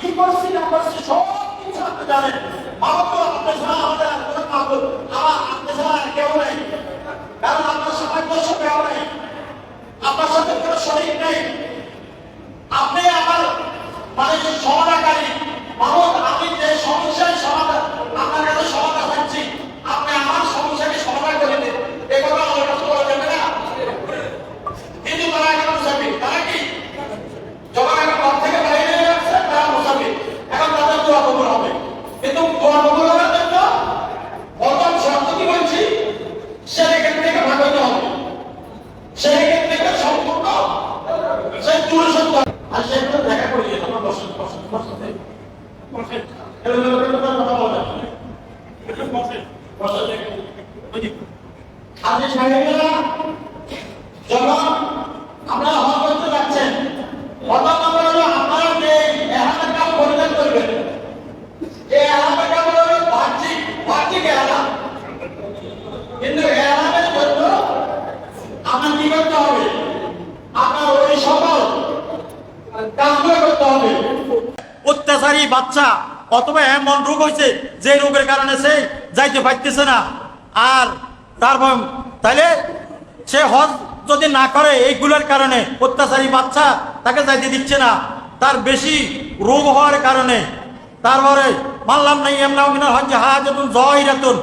কি করছি না করছি সব কিছু আপনি জানেন। মাহবুব আপনি ছাড়া আমাদের আর কোনো মাহবুব আমার আপনি ছাড়া আর কেউ নেই। কারণ আপনার সামঞ্জস্য কেউ নেই। আপনার সাথে কোনো শরীর নেই। আপনি আমার মানে সমানাকারী মানুষ আমি যে সমস্যায় সমাধান আপনার কাছে সমাধান চাচ্ছি আপনি আমার সমস্যাকে সমাধান করে দিন এ কথা আমার কাছে বলা যাবে না কিন্তু তারা এখন মুসাফির তারা কি যখন এখন ঘর থেকে বাইরে আসছে তারা মুসাফির এখন তাদের দোয়া কবুল হবে কিন্তু দোয়া কবুল হওয়ার জন্য প্রথম শর্ত কি বলছি সে এখান থেকে ভাগ হতে হবে সে এখান থেকে সম্পূর্ণ সে দূরে সত্য আর সে একটু দেখা করিয়ে তোমার বসেন বসেন বসেন বসেন এলো এলো এলো এলো কথা বলবেন বসেন বসেন আজ সাহেবেরা যখন আপনারা হজ করতে যাচ্ছেন প্রথম নম্বর হলো আপনারা যে এহাতের কাম পরিধান করবেন এই এহাতের কাম হলো বাহ্যিক বাহ্যিক এহাত কিন্তু এহাতের জন্য আপনার কি করতে হবে আপনার ওই সকল কাজগুলো করতে হবে অত্যাচারী বাচ্চা, অথবা এমন রোগ হয়েছে যে রোগের কারণে সে যাইতে পারতেছে না। আর তারপর তাইলে সে হজ যদি না করে, এইগুলোর কারণে অত্যাচারী বাচ্চা তাকে যাইতে দিচ্ছে না। তার বেশি রোগ হওয়ার কারণে। তারপরে মানলাম নাই, এমন হচ্ছে হাজতুন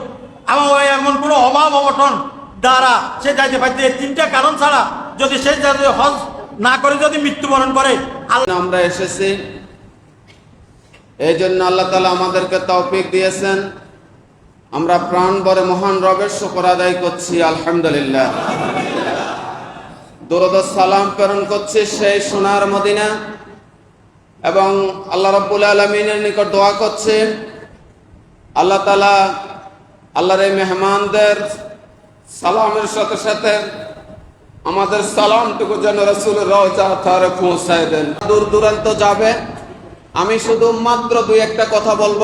আমার ওই এমন কোনো অভাব অবটন দ্বারা সে যাইতে পারতে তিনটা কারণ ছাড়া যদি সে হজ না করে, যদি মৃত্যুবরণ করে আমরা এসেছি এই জন্য আল্লাহ তালা আমাদেরকে তৌফিক দিয়েছেন। আমরা প্রাণ ভরে মহান রবের শুকর আদায় করছি, আলহামদুলিল্লাহ। দরদ সালাম প্রেরণ করছি সেই সোনার মদিনা। এবং আল্লাহ রব্বুল আলমিনের নিকট দোয়া করছে, আল্লাহ তালা আল্লাহর এই মেহমানদের সালামের সাথে সাথে আমাদের সালামটুকু যেন রসুল তারে পৌঁছায় দেন। দূর দূরান্ত যাবে। আমি শুধু মাত্র দুই একটা কথা বলব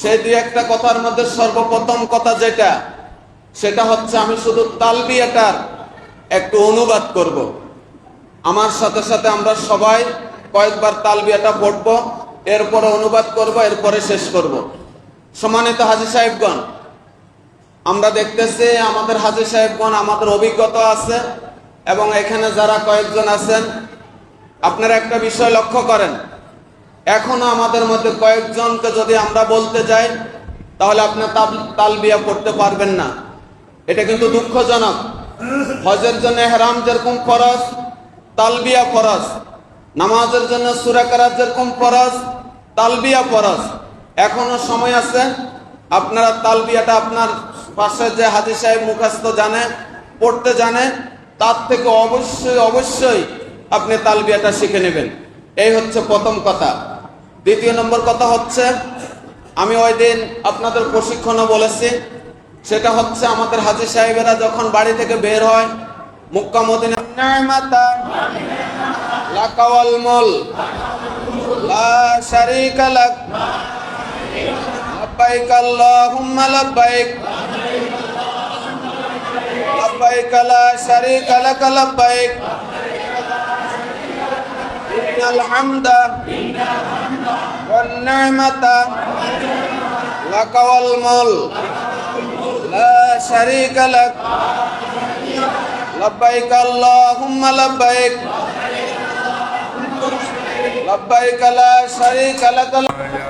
সেই দুই একটা কথার মধ্যে সর্বপ্রথম কথা যেটা, সেটা হচ্ছে আমি শুধু তালবিয়াটার একটু অনুবাদ করব। আমার সাথে সাথে আমরা সবাই কয়েকবার তালবিয়াটা পড়ব, এরপরে অনুবাদ করব, এরপরে শেষ করব। সম্মানিত হাজি সাহেবগণ, আমরা দেখতেছি আমাদের হাজি সাহেবগণ আমাদের অভিজ্ঞতা আছে এবং এখানে যারা কয়েকজন আছেন, আপনারা একটা বিষয় লক্ষ্য করেন এখনও আমাদের মধ্যে কয়েকজনকে যদি আমরা বলতে যাই, তাহলে আপনি তালবিয়া পড়তে পারবেন না। এটা কিন্তু দুঃখজনক। হজের জন্য হেরাম যেরকম ফরজ, তালবিয়া ফরজ। নামাজের জন্য সুরাকারাত যেরকম ফরজ, তালবিয়া ফরজ। এখনও সময় আছে, আপনারা তালবিয়াটা আপনার পাশে যে হাজি সাহেব মুখাস্ত জানে, পড়তে জানে, তার থেকে অবশ্যই অবশ্যই আপনি তালবিয়াটা শিখে নেবেন। এই হচ্ছে প্রথম কথা। দ্বিতীয় নম্বর কথা হচ্ছে আমি ওই দিন আপনাদের প্রশিক্ষণও বলেছি সেটা হচ্ছে আমাদের হাজি সাহেবেরা যখন বাড়ি থেকে বের হয় মুক্কা মদিনা নি'মাতা লাকাওয়াল মুল লা শারীকা লাক لبيك اللهم لبيك لبيك لا شريك لك لبيك إن الحمد والنعمة لك والملك لا شريك لك لبيك اللهم لبيك لبيك لا شريك لك ربنا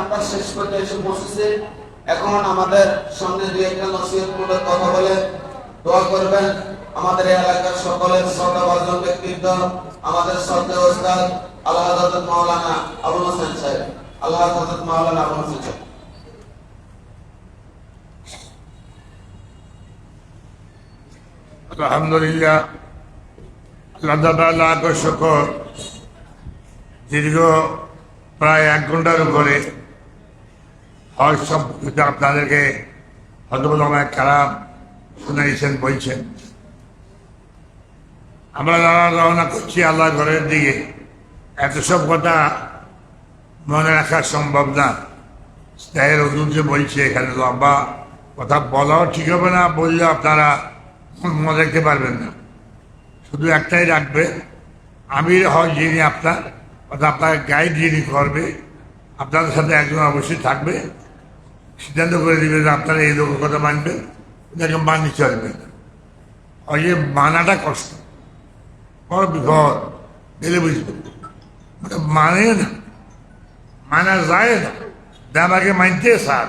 আমরা শেষ করতে এসে বসেছি। এখন আমাদের সামনে দুই একটা নসিহতমূলক কথা বলে দোয়া করবেন। আমাদের এলাকার সকলের শ্রদ্ধাভাজন ব্যক্তিত্ব, আমাদের শ্রদ্ধা ওস্তাদ আল্লাহ হযরত মাওলানা আবুল হোসেন সাহেব। আল্লাহ হযরত মাওলানা আবুল হোসেন সাহেব। আলহামদুলিল্লাহ দীর্ঘ প্রায় এক ঘণ্টার উপরে হজ সব আপনাদেরকে হজরত খারাপ শুনাইছেন, বলছেন। আমরা যারা রওনা করছি আল্লাহ ঘরের দিকে। এত সব কথা মনে রাখা সম্ভব না। স্নেহের যে বলছে, এখানে লম্বা কথা বলাও ঠিক হবে না বললে আপনারা মনে রাখতে পারবেন না। শুধু একটাই রাখবে, আমির হজ যিনি আপনার, অর্থাৎ আপনার গাইড যিনি করবে, আপনাদের সাথে একজন অবশ্যই থাকবে। সিদ্ধান্ত করে দিবে যে আপনারা এই লোকের কথা মানবেন এটাকে মানি চলবেন হজে মানাটা কষ্ট। বড় বিপদ গেলে বুঝবেন ওটা মানে না, মানা যায় না। আমাকে মানতে স্যার,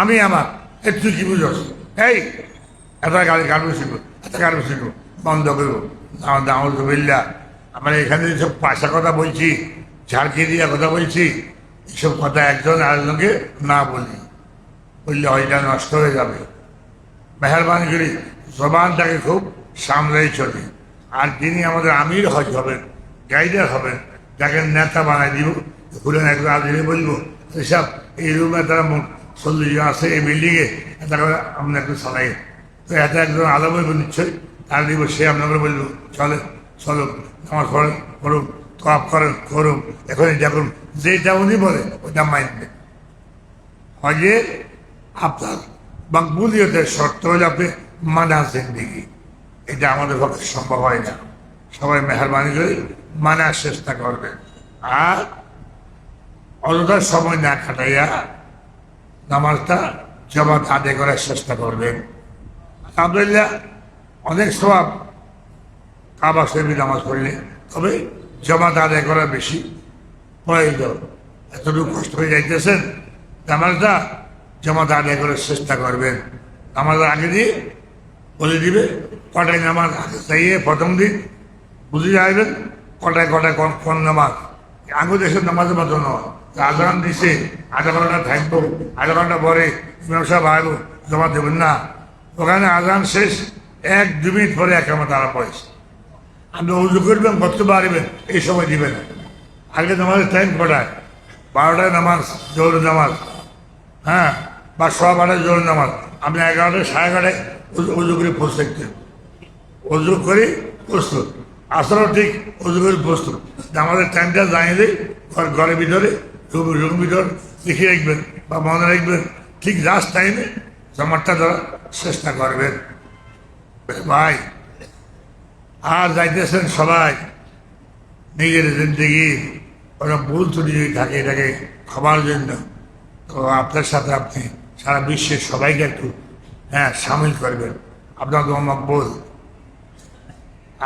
আমি আমার একটু কি বুঝস? এই এত গাড়ি কাটবো শিখব এত কাটবো শিখব বন্ধ করব দাউল বিল্লা, আমরা এখানে সব পাশা কথা বলছি, ঝাড়কে দিয়া কথা বলছি, এসব কথা একজন আরেকজনকে না বলি। বললে হয়টা নষ্ট হয়ে যাবে। মেহরবানি করি, জবানটাকে খুব সামলেই চলে। আর যিনি আমাদের আমির হজ হবেন, গাইডার হবেন, যাকে নেতা বানাই দিব, ঘুরে একজন আদিনে বলব, এসব এই রুমে তারা চল্লিশ জন আছে এই বিল্ডিংয়ে তারা আমরা একটু চালাই তো এত একজন আলাম হইব নিশ্চয়ই, তার দিব সে আপনাকে বলব, চলে, চলো, আমার করেন করুন তপ করেন, করুন, এখনই দেখুন, যেটা উনি বলে, ওটা মানবে। হজে আপনার মকবুলিয়তের শর্ত হলে আপনি মানা জিন্দিগি এটা আমাদের পক্ষে সম্ভব হয় না। সবাই মেহরবানি করে মানার চেষ্টা করবেন আর অযথার সময় না কাটাইয়া নামাজটা জবাব আদায় করার চেষ্টা করবেন আলহামদুলিল্লাহ, অনেক সবাব কাবা শরীফে নামাজ পড়লে, তবে জমাত আদায় করা বেশি প্রয়োজন। এতটুকু কষ্ট হয়ে যাইতেছেন নামাজটা জমাত আদায় করার চেষ্টা করবেন। নামাজের আগে দিয়ে বলে দিবে, কটায় নামাজ চাইয়ে প্রথম দিন, বুঝে যাবেন কটায় কটায় কোন নামাজ? আগে দেশের নামাজের মতো নয় আজান দিছে আধা ঘণ্টা থাকব আধা ঘণ্টা পরে ইমাম সাহেব জমা দেবেন না। ওখানে আজান শেষ, এক দু মিনিট পরে একামত তারা পয়সা আপনি উজু করবেন করতে পারবেন এই সময় দিবেন আগে নামাজের টাইম কটায়? বারোটায় নামাজ জোর নামাজ। হ্যাঁ বা সব আটায় জোর নামাজ। আপনি এগারোটায়, সাড়ে এগারোটায় উজু করে পোস্ট থাকতেন উজু করে প্রস্তুত আসলেও ঠিক উজু করে প্রস্তুত আমাদের টাইমটা জানিয়ে দিই, ঘর ঘরের ভিতরে, রুম ভিতর লিখে রাখবেন বা মনে রাখবেন। ঠিক লাস্ট টাইমে জমাটটা দেওয়ার চেষ্টা করবেন। ভাই, আর যাইতেছেন সবাই। নিজের জিন্দগি ওরা ভুল ত্রুটি যদি থাকে এটাকে খাবার জন্য, তো আপনার সাথে আপনি সারা বিশ্বের সবাইকে একটু হ্যাঁ সামিল করবেন। আপনাকে মকবুল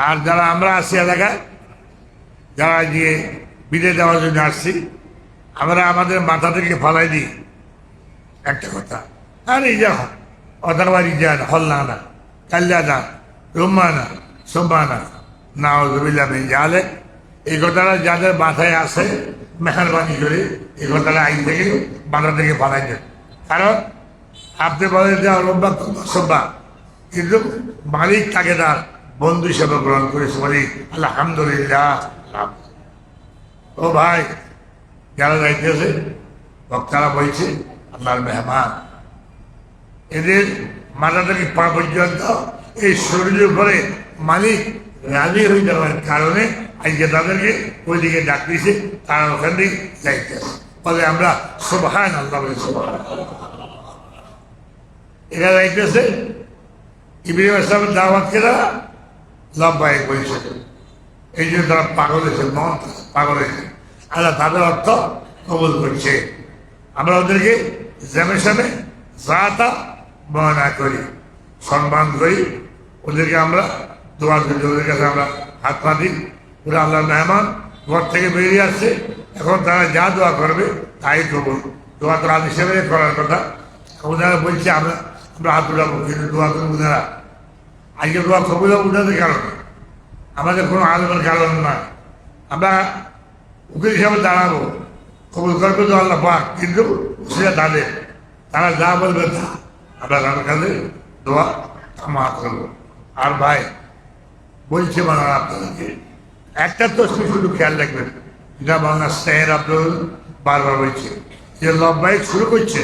আর যারা আমরা আছি এলাকায়, যারা গিয়ে বিদায় দেওয়ার জন্য আসছি, আমরা আমাদের মাথা থেকে ফালাই দিই। একটা কথা, আর এই যা অদারবাড়ি যান হল্লানা কাল্যানা রুম্মানা সোম্মানা নাওজবিল্লা মিন জালে এই কথাটা যাদের মাথায় আসে মেহরবানি করে, এই কথাটা আইন থেকে মাথা থেকে ফালাই দেন। কারণ আপনি বলেন যে রব্বা সব্বা। কিন্তু মালিক তাকে তার বন্ধু হিসেবে গ্রহণ করেছে বলি আলহামদুলিল্লাহ। ও ভাই, যারা যাইতেছে, বক্তারা বলছে, আল্লাহর মেহমান। এদের মাথা থেকে পা পর্যন্ত এই শরীরের উপরে মালিক রাজি হয়ে যাওয়ার কারণে আজকে তাদেরকে ওইদিকে দিয়েছে, তারা ওখান থেকে যাইতে ফলে আমরা সোভান আল্লাহ বলে সোভান এরা যাইতেছে ইব্রাহিম ইসলামের দাওয়াত কেরা? লব্বাই করেছে এই জন্য তারা পাগল হয়েছে মন পাগল হয়েছে। আল্লাহ তাদের অর্থ কবুল করছে। আমরা ওদেরকে জামে সামে যাতা বর্ণনা করি, সম্মান করি। ওদেরকে আমরা দোয়া করি, ওদের কাছে আমরা হাত পা দিই। ওরা আল্লাহ মেহমান, ঘর থেকে বেরিয়ে আসছে। এখন তারা যা দোয়া করবে তাই কবুল। দোয়া তো আদি হিসেবে করার কথা। ওনারা বলছে, আমরা আমরা হাত উঠাবো কিন্তু দোয়া করব ওনারা আজকে দোয়া কবুল ওনাদের কারণে। আমাদের কোনো আলোচনার কারণ না আমরা উকিল হিসাবে দাঁড়াবো। কবুল করবে তো আল্লাহ পাক, কিন্তু সেটা তাদের তারা যা বলবে তা। আমরা তাদের কাছে দোয়া ক্ষমা করব। আর ভাই, বলছে বাংলা আপনাদেরকে, একটা তো শুধু খেয়াল রাখবেন। যেটা বাংলা স্যার আব্দুল বারবার বলছে, যে লব্বাই শুরু করছে,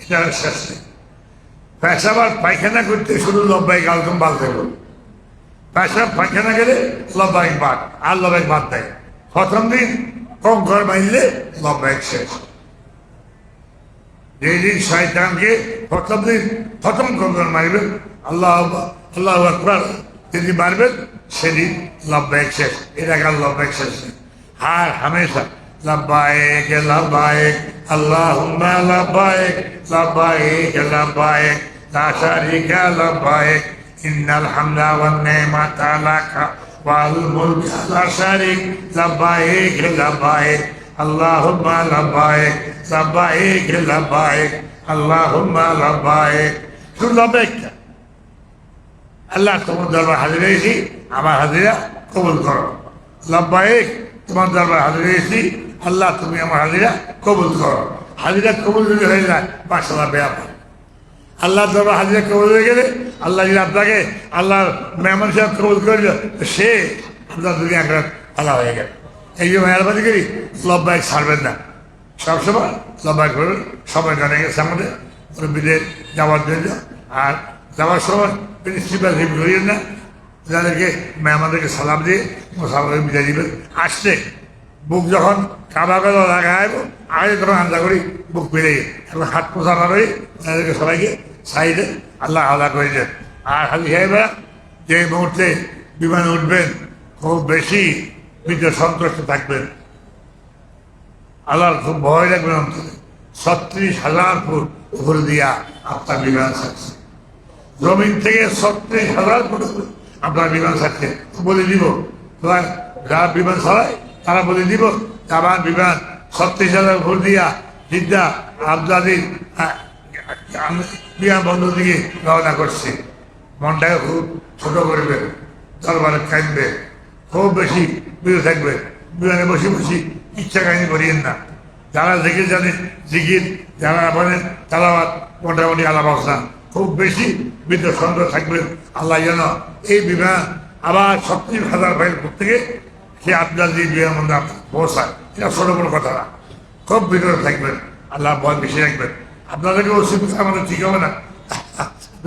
এটা শেষ নেই। পেশাবার পায়খানা করতে শুধু লব্বাই গালকম বাদ দেবো পেশাব পায়খানা গেলে লব্বাই বাদ, আর লব্বাই বাদ দেয় প্রথম দিন কম ঘর মাইলে লব্বাই শেষ। যেদিন শয়তানকে প্রথম দিন প্রথম কঙ্কর মারবেন। আল্লাহ আল্লাহ আকবর। যদি মারবেন, সেদিন লব্বাইক শেষ। এর আগে লব্বাইক শেষ। আর হামেশা লব্বাইক লব্বাইক আল্লাহুম্মা লব্বাইক লব্বাইক লব্বাইক লা শারিকা লব্বাইক ইন্নাল হামদা ওয়ান নি'মাতা লাকা ওয়াল মুলকা লা শারিক লব্বাইক লব্বাইক اللهم لبيك لبيك لبيك اللهم لبيك শুধু লবেক আল্লাহ তোমার দরবার হাজির হয়েছি আমার হাজিরা কবুল করো লব্বাইক তোমার দরবার হাজির হয়েছি আল্লাহ, তুমি আমার হাজিরা কবুল করো। হাজিরা কবুল যদি হয়ে যায় পাঁচশো ব্যাপার আল্লাহ দরবার হাজিরা কবুল হয়ে গেলে আল্লাহ যদি আপনাকে আল্লাহ মেহমান সাহেব কবুল করে সে আপনার দুনিয়া একটা আল্লাহ হয়ে গেল। এই যে মেহরবানি করি লব্বাইক ছাড়বেন না। সবসময় লব্বাইক করবেন সবাই জানে গেছে আমাদের। মুরব্বীদের যাওয়ার জন্য। আর যাওয়ার সময় প্রিন্সিপাল হিম করিয়েন না। যাদেরকে মেহমানদেরকে সালাম দিয়ে সালাম বিদায় দিবেন। আসছে। বুক যখন কাবা কাদা লাগাইব আগে তখন আন্দা করি, বুক পেরে এখন হাত পোষা না করি তাদেরকে সবাইকে সাইডে আল্লাহ আল্লাহ করে দেন। আর হাজি সাহেবরা যে মুহূর্তে বিমানে উঠবেন, খুব বেশি ভিতরে সন্তুষ্ট থাকবেন। আল্লাহর খুব ভয় রাখবেন অন্তরে। ছত্রিশ হাজার ফুট উপরে দিয়া আপনার বিমান ছাড়ছে। জমিন থেকে ছত্রিশ হাজার ফুট আপনার বিমান ছাড়ছে। বলে দিব, তোমার যারা বিমান ছাড়ায় তারা বলে দিব আমার বিমান ছত্রিশ হাজার ভোট দিয়া জিদ্দা আবদাদির বিমান বন্দর দিকে রওনা করছে। মনটাকে খুব ছোট করবে, দরবারে কাঁদবে, খুব বেশি বিরত থাকবে বিমানে বসে বসে ইচ্ছা কাহিনী করিয়েন না। যারা জিকির জানেন, জিকির, যারা বলেন তালাবাদ মোটামুটি আলাপ আসান খুব বেশি বিদ্যুৎ সন্দেহ থাকবেন আল্লাহ যেন এই বিমান আবার ছত্রিশ হাজার ভাইয়ের থেকে সে আপনার যে আপনার পৌঁছায় এটা ছোট বড় কথা না। খুব ভিতরে থাকবেন। আল্লাহ ভয় বেশি রাখবেন। আপনাদেরকে অসুবিধা আমাদের ঠিক হবে না।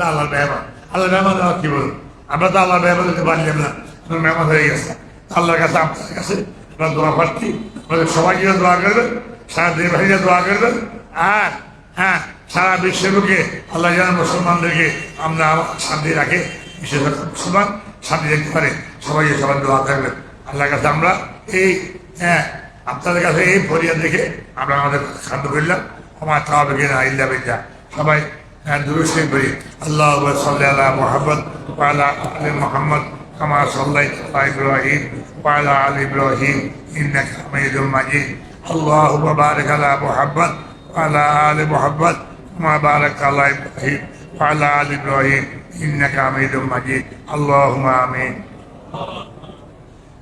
আল্লাহ মেহমান। আল্লাহ মেহমান আমার কি বলুন আমরা তো আল্লাহ মেহমান দিতে পারলাম না। মেহমান হয়ে গেছে। আল্লাহর কাছে আপনার কাছে আমরা দোয়া পাচ্ছি আমাদের সবাইকে দোয়া করবেন। সারা দেশবাসীকে দোয়া করবেন। আর হ্যাঁ সারা বিশ্বের লোকে আল্লাহ যেন মুসলমানদেরকে আমরা শান্তি রাখে। বিশেষ করে মুসলমান, শান্তি দেখতে পারে। সবাইকে সবাই দোয়া করবেন আল্লাহর কাছে আমরা এই হ্যাঁ আপনাদের কাছে এই ফরিয়াদ দেখে আমরা আমাদের শান্ত করলাম আমার তাহলে কিনা ইল্লা বিল্লাহ সবাই হ্যাঁ দুরুদ করি আল্লাহ সাল্লি আলা মুহাম্মদ ওয়া আলা আলি মুহাম্মদ কামা সাল্লাইত আলা ইব্রাহিম ওয়া আলা আলি ইব্রাহিম ইন্নাকা হামিদুম মাজিদ اللهم بارك على محمد وعلى آل محمد كما باركت على إبراهيم وعلى آل إبراهيم إنك حميد مجيد اللهم آمين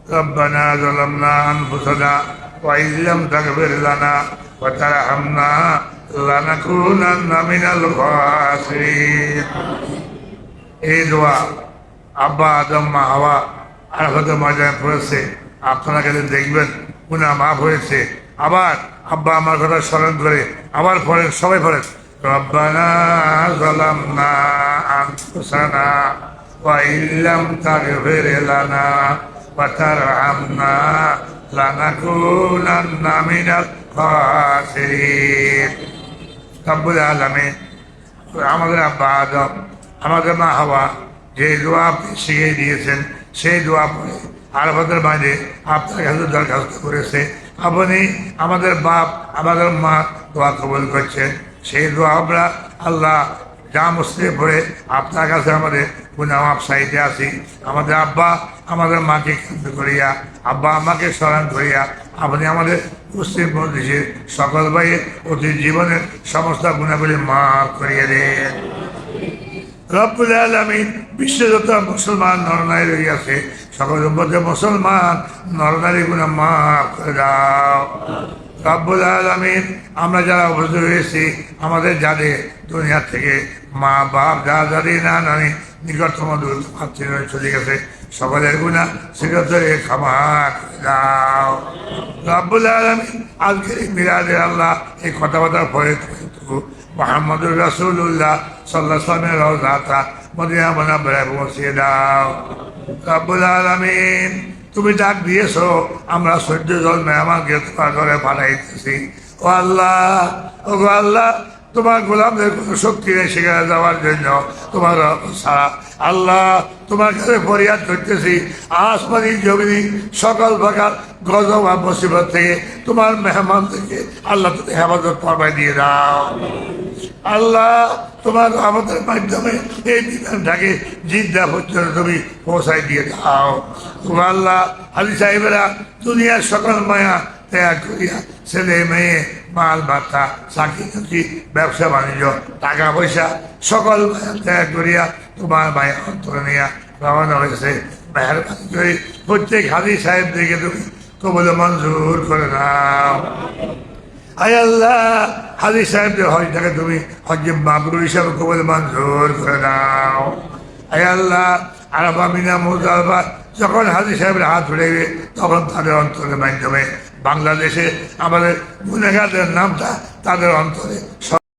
ربنا ظلمنا أنفسنا وإن لم تغفر لنا وترحمنا لنكونن من الخاسرين এই দোয়া আব্বা আদম মা হাওয়া আরাফাতের ময়দানে পড়েছে আপনারা গেলে দেখবেন গুণা মাফ হয়েছে আবার আব্বা আমার কথা স্মরণ করে আবার পড়েন সবাই পড়েন রব্বানা ظلمنا أنفسنا وإن لم تغفر لنا وترحمنا لنكونن من الخاسرين রব্বুল আলমিন আমাদের আব্বা আদম আমাদের মা হাওয়া যে দোয়া আপনি শিখিয়ে দিয়েছেন সেই দোয়া পড়ে আরবাদের মাঝে আপনার কাছে দরখাস্ত করেছে আপনি আমাদের বাপ আমাদের মা দোয়া কবুল করছেন সেই দোয়া আমরা আল্লাহ যা মুসলিম পড়ে আপনার কাছে আমাদের গুনামাপ সাইডে আসি আমাদের আব্বা আমাদের মাকে কেন্দ্র করিয়া, আব্বা আমাকে স্মরণ করিয়া, আপনি আমাদের মুসলিম মন্দিরের সকল ভাইয়ে অতি জীবনের সমস্ত গুণাগুলি মাফ করিয়ে দেন। রব্বুল আলমিন বিশ্বের মুসলমান নরনারী রইয়াছে সকল মধ্যে মুসলমান নরনারী গুণা মাফ করে দাও। রব্বুল আলমিন, আমরা যারা অবস্থ রয়েছি আমাদের যাদের দুনিয়া থেকে মা বাপ যা দাদি না নানি নিকটতম দূর মাতৃ চলে গেছে। সকলের গুণা সেক্ষেত্রে ক্ষমা দাও। রব্বুল আলমিন আজকের মিরাজে আল্লাহ এই কথাবার্তার পরে মোহাম্মদুর রাসুল্লাহ সাল্লাহ সালামের রওজাটা মদিনা মনা বেড়ায় পৌঁছিয়ে দাও। রব্বুল আলমিন, তুমি ডাক দিয়েছ, আমরা সহ্য জল মেহমানকে তোমার ঘরে পাঠাইতেছি। ও আল্লাহ ও আল্লাহ তোমার গোলামদের কোনো শক্তি নেই সেখানে যাওয়ার জন্য। তোমার সারা আল্লাহ, তোমার কাছে ফরিয়াদ করতেছি, আসমানি জমিনি সকল প্রকার গজব আর মুসিবত থেকে তোমার মেহমান থেকে আল্লাহ তুমি হেফাজত ফরমাই দিয়ে দাও। আল্লাহ, তোমার আমাদের মাধ্যমে এই বিধানটাকে জিদ্দা পর্যন্ত তুমি পৌঁছাই দিয়ে দাও। তোমার আল্লাহ আলী সাহেবেরা দুনিয়ার সকল মায়া ত্যাগ করিয়া ছেলে, মেয়ে মাল বার্তা চাকরি চাকরি ব্যবসা, বাণিজ্য, টাকা পয়সা, সকল ত্যাগ করিয়া তোমার মায়া অন্তরে নিয়ে রওনা হয়েছে মেহরবানি করে প্রত্যেক হাজি সাহেব থেকে তুমি কবল মঞ্জুর করে নাও। আয় আল্লাহ, হাজি সাহেবদের হজটাকে তুমি হজ্জে মাবরুর হিসাবে কবল মঞ্জুর করে নাও। আয় আল্লাহ আরবা মিনা মুজালবা যখন হাজি সাহেবের হাত উঠেবে তখন তাদের অন্তরের মাধ্যমে বাংলাদেশে আমাদের গুণাগারদের নামটা তাদের অন্তরে